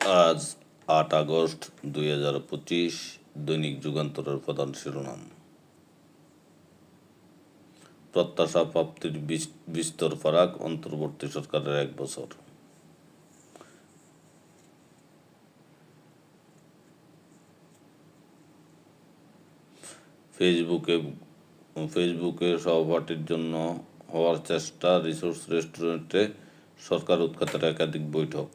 আজ আট আগস্ট দুই হাজার পঁচিশ, দৈনিক যুগান্তরের প্রধান শিরোনাম। প্রত্যাশা প্রাপ্তির বিস- বিস্তর ফারাক অন্তর্বর্তী সরকারের এক বছর। ফেসবুকে ফেসবুকে সহপাঠীর জন্য হওয়ার চেষ্টা রিসোর্স রেস্টুরেন্টে সরকার উৎখাতের একাধিক বৈঠক।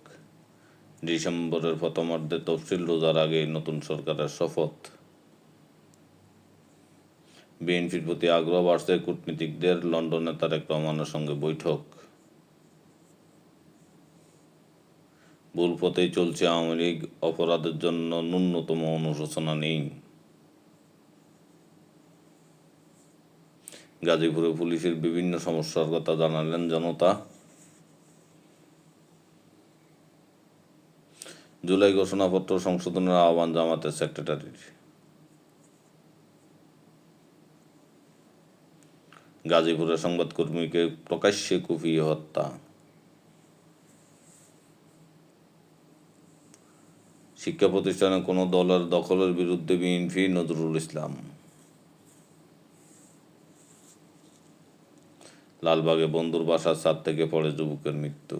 ডিসেম্বরের প্রথমার্ধে তফসিল রোজার আগে নতুন সরকারের শপথ। বিএনপির প্রতি আগ্রহ বাড়ছে কূটনীতিকদের, লন্ডনে তারেক রহমানের সঙ্গে বৈঠক। ভুল পথেই চলছে আওয়ামী লীগ, অপরাধের জন্য ন্যূনতম অনুশোচনা নেই। গাজীপুরে পুলিশের বিভিন্ন সমস্যার কথা জানালেন জনতা। জুলাই ঘোষণাপত্র সংশোধনের আহ্বান জামাতের সেক্রেটারির। গাজীপুরে সংবাদকর্মীকে প্রকাশ্যে কুপিয়ে হত্যা। শিক্ষা প্রতিষ্ঠানে কোনো দলের দখলের বিরুদ্ধে বিএনপি নজরুল ইসলাম। লালবাগে বন্ধুর বাসার ছাদ থেকে পড়ে যুবকের মৃত্যু।